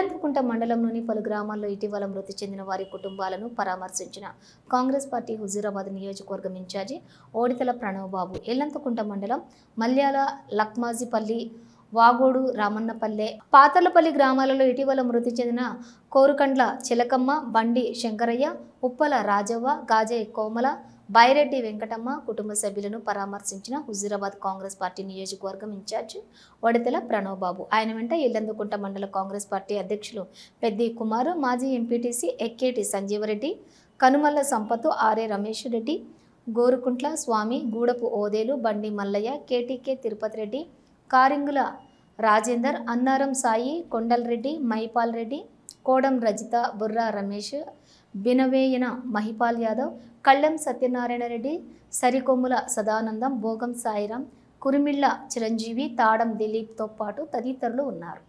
మండలంలోని పలు గ్రామాల్లో ఇటీవల మృతి చెందిన వారి కుటుంబాలను పరామర్శించిన కాంగ్రెస్ పార్టీ హుజూరాబాద్ నియోజకవర్గం ఇన్ఛార్జి ఓడితల ప్రణవ్బాబు. ఎల్లంతకుంట మండలం మల్యాల లక్మాజిపల్లి వాగోడు రామన్నపల్లె పాతలపల్లి గ్రామాలలో ఇటీవల మృతి చెందిన కోరుకండ్ల చిలకమ్మ బండి శంకరయ్య ఉప్పల రాజవ్వ గాజే కోమల బైరెడ్డి వెంకటమ్మ కుటుంబ సభ్యులను పరామర్శించిన హుజూరాబాద్ కాంగ్రెస్ పార్టీ నియోజకవర్గం ఇన్ఛార్జ్ వడతెల ప్రణవ్ బాబు ఆయన వెంట ఇల్లందుకుంట మండల కాంగ్రెస్ పార్టీ అధ్యక్షులు పెద్ది కుమార్ మాజీ MPTC Ekketi Sanjeeva Reddy Kanumalla Sampath RA Ramesh Reddy Gorukuntla Swamy Gudapu Odelu Bandi Mallaiah KTK Tirupati Reddy Karingula Rajender Annaram Sai Kondala Reddy Mahipal Reddy Kodam Rajitha Burra Ramesh Binaveyana Mahipal Yadav Kallem Satyanarayana Reddy Sarikommula Sadanandam Bhogam Sairam Kurimilla Chiranjeevi తాడం దిలీప్తో పాటు తదితరులు ఉన్నారు.